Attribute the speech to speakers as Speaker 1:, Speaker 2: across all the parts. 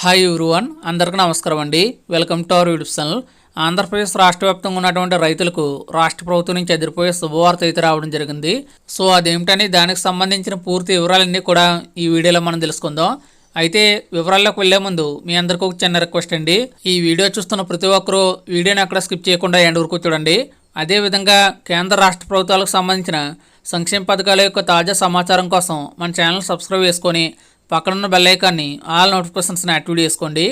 Speaker 1: Hi everyone అందరికీ నమస్కారం అండి. Welcome to our YouTube channel Andhra Pradesh రాష్ట్ర వ్యాప్తంగా ఉన్నటువంటి రైతులకు రాష్ట్ర ప్రభుత్వం నుంచి ఎదిరిపోయే శుభవార్త అయితే రావడం జరిగింది. సో అదేమిటని దానికి సంబంధించిన పూర్తి వివరాలన్నీ కూడా ఈ వీడియోలో మనం తెలుసుకుందాం. అయితే వివరాల్లోకి వెళ్ళే ముందు మీ అందరికీ ఒక చిన్న రిక్వెస్ట్ అండి. ఈ వీడియో చూస్తున్న ప్రతి ఒక్కరూ వీడియోని అక్కడ స్కిప్ చేయకుండా ఎండ్ వరకు చూడండి. అదేవిధంగా కేంద్ర రాష్ట్ర ప్రభుత్వాలకు సంబంధించిన సంక్షేమ పథకాల యొక్క తాజా సమాచారం కోసం మన ఛానల్ సబ్స్క్రైబ్ చేసుకొని పక్కనున్న బెల్ ఐకాన్ని ఆల్ నోటిఫికేషన్స్ని యాక్టివేట్ చేసుకోండి.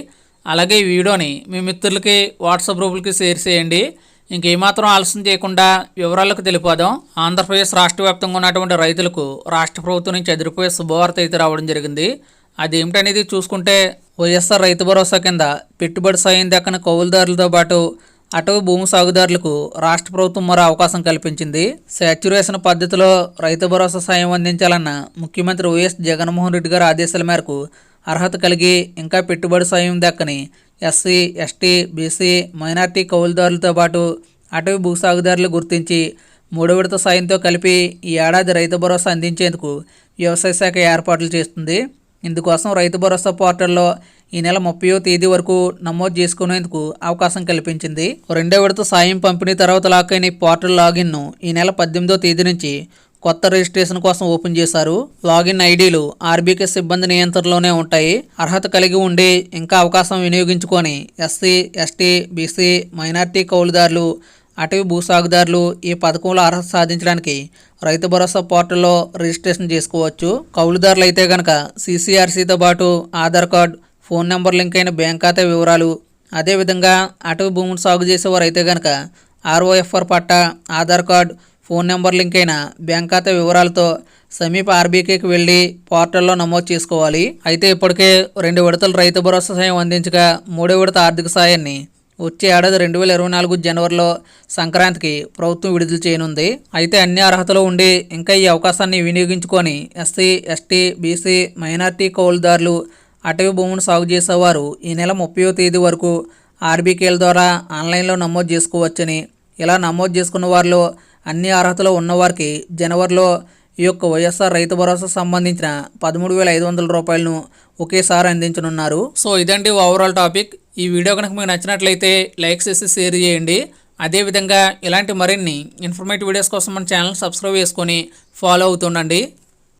Speaker 1: అలాగే ఈ వీడియోని మీ మిత్రులకి వాట్సాప్ గ్రూపులకి షేర్ చేయండి. ఇంకేమాత్రం ఆలస్యం చేయకుండా వివరాలకు తెలిపోదాం. ఆంధ్రప్రదేశ్ రాష్ట్ర వ్యాప్తంగా ఉన్నటువంటి రైతులకు రాష్ట్ర ప్రభుత్వం నుంచి ఎదిరిపోయే శుభవార్త అయితే రావడం జరిగింది. అదేమిటనేది చూసుకుంటే వైఎస్ఆర్ రైతు భరోసా కింద పెట్టుబడి సాయం దక్కని కౌలుదారులతో పాటు అటవీ భూమి సాగుదారులకు రాష్ట్ర ప్రభుత్వం మరో అవకాశం కల్పించింది. శాచ్యురేషన్ పద్ధతిలో రైతు భరోసా సాయం అందించాలన్న ముఖ్యమంత్రి వైఎస్ జగన్మోహన్ రెడ్డి గారి ఆదేశాల మేరకు అర్హత కలిగి ఇంకా పెట్టుబడి సాయం దక్కని ఎస్సీ ఎస్టీ బీసీ మైనార్టీ కౌలుదారులతో పాటు అటవీ భూ సాగుదారులు గుర్తించి మూడో విడత సాయంతో కలిపి ఈ ఏడాది రైతు భరోసా అందించేందుకు వ్యవసాయ శాఖ ఏర్పాట్లు చేస్తుంది. ఇందుకోసం రైతు భరోసా పోర్టల్లో ఈ నెల ముప్పయో తేదీ వరకు నమోదు చేసుకునేందుకు అవకాశం కల్పించింది. రెండో విడత సాయం పంపిణీ తర్వాత లాక్ అయిన ఈ పోర్టల్ లాగిన్ను ఈ నెల పద్దెనిమిదో తేదీ నుంచి కొత్త రిజిస్ట్రేషన్ కోసం ఓపెన్ చేశారు. లాగిన్ ఐడీలు ఆర్బీకే సిబ్బంది నియంత్రణలోనే ఉంటాయి. అర్హత కలిగి ఉండి ఇంకా అవకాశం వినియోగించుకొని ఎస్సీ ఎస్టీ బీసీ మైనార్టీ కౌలుదారులు అటవీ భూసాగుదారులు ఈ పథకంలో అర్హత సాధించడానికి రైతు భరోసా పోర్టల్లో రిజిస్ట్రేషన్ చేసుకోవచ్చు. కౌలుదారులు అయితే గనక సీసీఆర్సీతో పాటు Aadhaar card phone number link అయిన బ్యాంక్ ఖాతా వివరాలు. అదేవిధంగా అటవీ భూములు సాగు చేసేవారు అయితే కనుక ROFR patta Aadhaar card phone number link అయిన బ్యాంక్ ఖాతా వివరాలతో సమీప ఆర్బీకేకి వెళ్ళి పోర్టల్లో నమోదు చేసుకోవాలి. అయితే ఇప్పటికే రెండు విడతలు రైతు భరోసా సాయం అందించగా మూడో విడత ఆర్థిక సాయాన్ని వచ్చే ఏడాది రెండు వేల ఇరవై నాలుగు జనవరిలో సంక్రాంతికి ప్రభుత్వం విడుదల చేయనుంది. అయితే అన్ని అర్హతలు ఉండి ఇంకా ఈ అవకాశాన్ని వినియోగించుకొని ఎస్సీ ఎస్టీ బీసీ మైనార్టీ కౌలుదారులు అటవీ భూములు సాగు చేసేవారు. ఈ నెల ముప్పయో తేదీ వరకు ఆర్బీకేల ద్వారా ఆన్లైన్లో నమోదు చేసుకోవచ్చని ఇలా నమోదు చేసుకున్న వారిలో అన్ని అర్హతలు ఉన్నవారికి జనవరిలో ఈ యొక్క వైఎస్ఆర్ రైతు భరోసా సంబంధించిన పదమూడు వేల ఐదు వందల రూపాయలను ఒకేసారి అందించనున్నారు. సో ఇదండి ఓవరాల్ టాపిక్ ఈ వీడియో కనుక మీకు నచ్చినట్లయితే లైక్ చేసి షేర్ చేయండి. అదేవిధంగా ఇలాంటి మరిన్ని ఇన్ఫర్మేటివ్ వీడియోస్ కోసం మన ఛానల్ సబ్స్క్రైబ్ చేసుకొని ఫాలో అవుతుండండి.